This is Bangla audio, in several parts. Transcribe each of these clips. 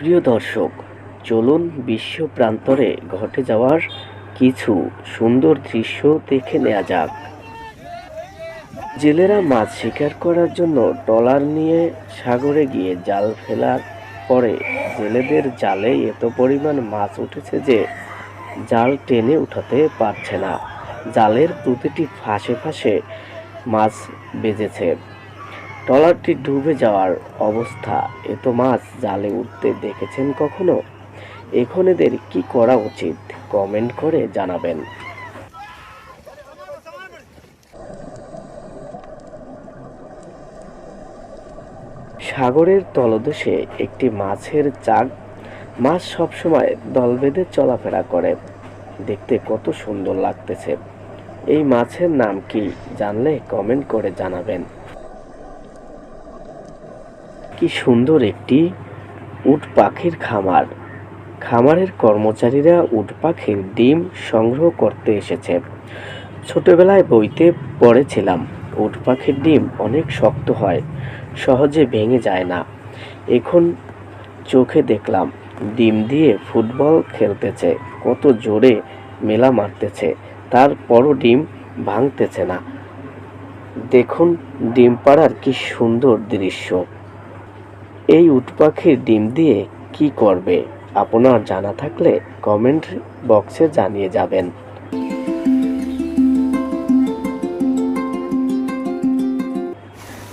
প্রিয় দর্শক, চলুন বিশ্ব প্রান্তরে ঘটে যাওয়ার কিছু সুন্দর দৃশ্য দেখে নেওয়া যাক। জেলেরা মাছ শিকার করার জন্য ট্রলার নিয়ে সাগরে গিয়ে জাল ফেলার পরে জেলেদের জালে এত পরিমাণ মাছ উঠেছে যে জাল টেনে উঠাতে পারছে না। জালের প্রতিটি ফাঁসে ফাঁসে মাছ বেজেছে ট্রলারটি ডুবে যাওয়ার অবস্থা। এত মাছ জালে উঠতে দেখেছেন কখনো? এখন এদের কি করা উচিত? কমেন্ট করে জানাবেন। সাগরের তলদেশে একটি মাছের চাক। মাছ সবসময় দল বেঁধে চলাফেরা করে। দেখতে কত সুন্দর লাগতেছে। এই মাছের নাম কি জানলে কমেন্ট করে জানাবেন। কি সুন্দর একটি উট পাখির খামার। খামারের কর্মচারীরা উট পাখির ডিম সংগ্রহ করতে এসেছে। ছোটবেলায় বইতে পড়েছিলাম, উট পাখির ডিম অনেক শক্ত হয়, সহজে ভেঙে যায় না। এখন চোখে দেখলাম, ডিম দিয়ে ফুটবল খেলতেছে, কত জোরে মেলা মারতেছে, তারপরও ডিম ভাঙতেছে না। দেখুন, ডিম পাড়ার কি সুন্দর দৃশ্য। এই উটপাখির ডিম দিয়ে কি করবে? আপনার জানা থাকলে কমেন্ট বক্সে জানিয়ে যাবেন।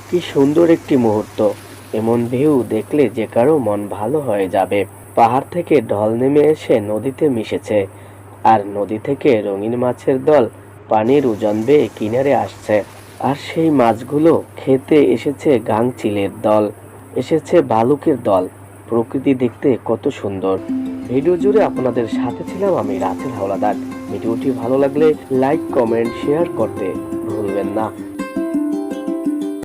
কি সুন্দর একটি মুহূর্ত। এমন ভিউ দেখলে যে কারও মন ভালো হয়ে যাবে। পাহাড় থেকে ঢল নেমে এসে নদীতে মিশেছে। আর নদী থেকে রঙিন মাছের দল পানির উজন বেয়ে কিনারে আসছে। আর সেই মাছগুলো খেতে এসেছে গাংচিলের দল। এসেছে বালুকের দল। প্রকৃতি দেখতে কত সুন্দর। ভিডিও জুড়ে আপনাদের সাথে ছিলাম আমি রাতের হাওলাদার। ভিডিওটি ভালো লাগলে লাইক, কমেন্ট, শেয়ার করতে ভুলবেন না।